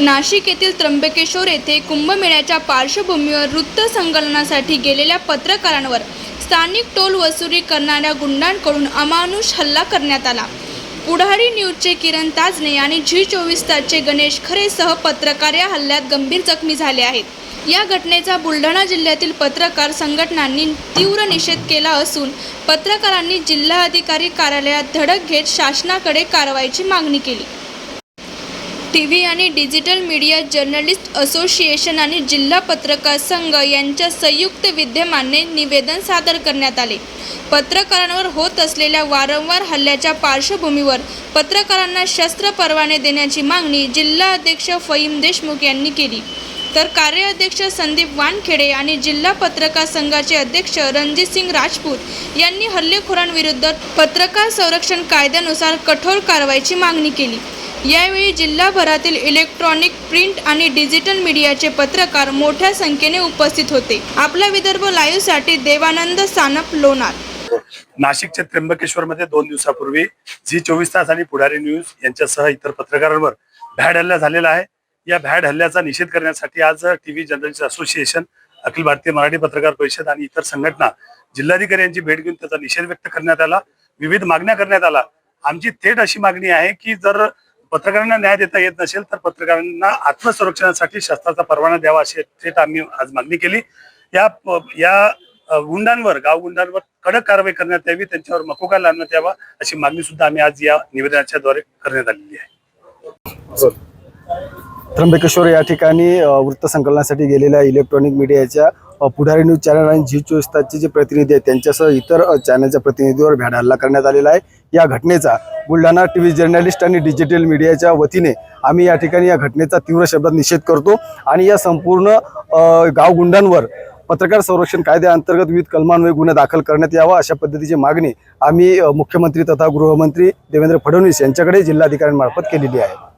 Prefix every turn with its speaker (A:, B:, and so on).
A: नाशिक येथील त्र्यंबकेश्वर येथे कुंभमेळ्याच्या पार्श्वभूमीवर वृत्त संकलनासाठी गेलेल्या पत्रकारांवर स्थानिक टोल वसुली करणाऱ्या गुंडांकडून अमानुष हल्ला करण्यात आला. पुढारी न्यूजचे किरण ताजने आणि झी चोवीस तासचे गणेश खरेसह पत्रकार या हल्ल्यात गंभीर जखमी झाले आहेत. या घटनेचा बुलढाणा जिल्ह्यातील पत्रकार संघटनांनी तीव्र निषेध केला असून पत्रकारांनी जिल्हाधिकारी कार्यालयात धडक घेत शासनाकडे कारवाईची मागणी केली. टी व्ही आणि डिजिटल मीडिया जर्नलिस्ट असोसिएशन आणि जिल्हा पत्रकार संघ यांच्या संयुक्त विद्यमाने निवेदन सादर करण्यात आले. पत्रकारांवर होत असलेल्या वारंवार हल्ल्याच्या पार्श्वभूमीवर पत्रकारांना शस्त्र परवाने देण्याची मागणी जिल्हा अध्यक्ष फईम देशमुख यांनी केली. तर कार्याध्यक्ष संदीप वानखेडे आणि जिल्हा पत्रकार संघाचे अध्यक्ष रणजितसिंग राजपूत यांनी हल्लेखोरांविरुद्ध पत्रकार संरक्षण कायद्यानुसार कठोर कारवाईची मागणी केली. यावेळी जिल्हाभरातील इलेक्ट्रॉनिक प्रिंट आणि डिजिटल मीडियाचे पत्रकार मोठ्या संख्येने उपस्थित होते. आपला विदर्भ लाईव्हसाठी देवानंद सानप लोणार.
B: नाशिकच्या त्र्यंबकेश्वरमध्ये दोन दिवसापूर्वी झी चोवीस तास आणि पुढारी न्यूज यांच्यासह इतर पत्रकारांवर भॅड हल्ला झालेला आहे. या भॅड हल्ल्याचा निषेध करण्यासाठी आज TV journalist association Akhil Bharatiya Marathi पत्रकार परिषद आणि इतर संघटना जिल्हाधिकारी यांची भेट घेऊन त्याचा निषेध व्यक्त करण्यात आला. विविध मागण्या करण्यात आला. आमची थेट अशी मागणी आहे की जर पत्रकारांना न्याय देता येत नसेल तर पत्रकारांना आत्मसंरक्षणासाठी शस्त्राचा परवाना द्यावा अशी थेट आम्ही आज मागणी केली. या या गुंडांवर गाव गुंडांवर कडक कारवाई करण्यात यावी त्यांच्यावर मकोका लावण्यात यावा अशी मागणी सुद्धा आम्ही आज या निवेदनाच्या द्वारे करण्यात आलेली आहे.
C: त्र्यंबकेश्वर या ठिकाणी वृत्तसंकलनासाठी गेलेल्या इलेक्ट्रॉनिक मीडियाच्या पुढारी न्यूज चॅनल आणि झी चोवीस तासचे जे प्रतिनिधी आहेत त्यांच्यासह इतर चॅनलच्या प्रतिनिधीवर भ्याड हल्ला करण्यात आलेला आहे. या घटनेचा बुलढाणा टी व्ही जर्नलिस्ट आणि डिजिटल मीडियाच्या वतीने आम्ही या ठिकाणी या घटनेचा तीव्र शब्दात निषेध करतो आणि या संपूर्ण गावगुंडांवर पत्रकार संरक्षण कायद्याअंतर्गत विविध कलमांमुळे गुन्हा दाखल करण्यात यावा अशा पद्धतीची मागणी आम्ही मुख्यमंत्री तथा गृहमंत्री देवेंद्र फडणवीस यांच्याकडे जिल्हाधिकाऱ्यांमार्फत केलेली आहे.